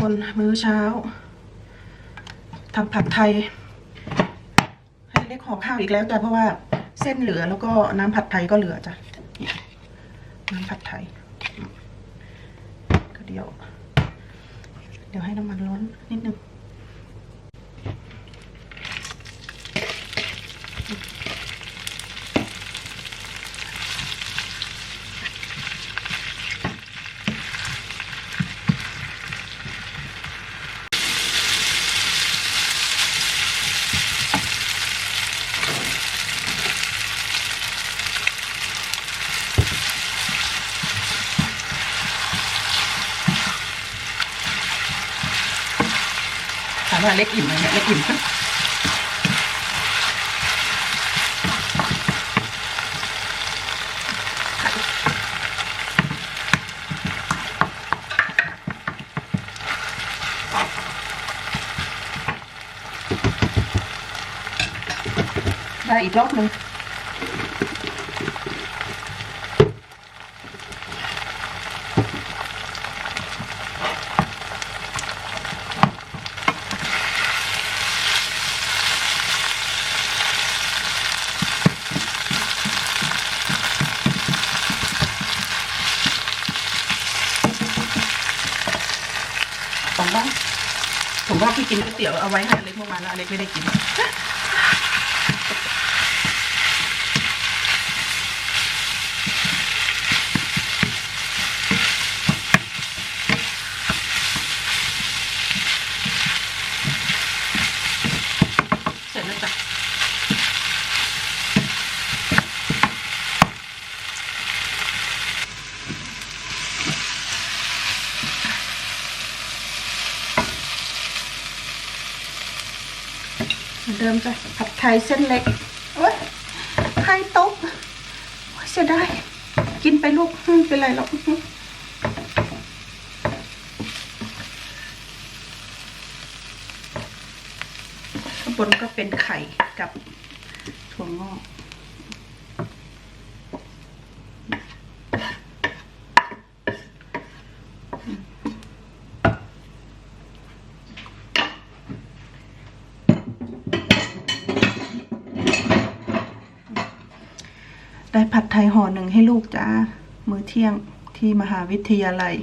คนมื้อเช้าทำผัดไทย ให้เล็กห่อข้าวอีกแล้วจ้ะเพราะว่าเส้นเหลือแล้วก็น้ำผัดไทยก็เหลือจ้ะน้ำผัดไทยก็เดี๋ยว เดี๋ยวให้น้ำมันร้อนนิดนึงามว่าเล็กอิ่มไหมเนี่ยเล็กอิ่มได้อีกรอบหนึ่ง ผมว่าผมว่าพี่กินก๋วยเตี๋ยวเอาไว้ให้อเล็กเมื่อวานแล้วอเล็กไม่ได้กิน เสร็จแล้วจ้ะ เดิมจ้ะผัดไทยเส้นเล็กโอ๊ยไข่ตกเสียดายกินไปลูกไม่เป็นไรหรอกข้างบนก็เป็นไข่กับถั่วงอก ได้ผัดไทยห่อหนึ่งให้ลูกจ้า มื้อเที่ยงที่มหาวิทยาลัย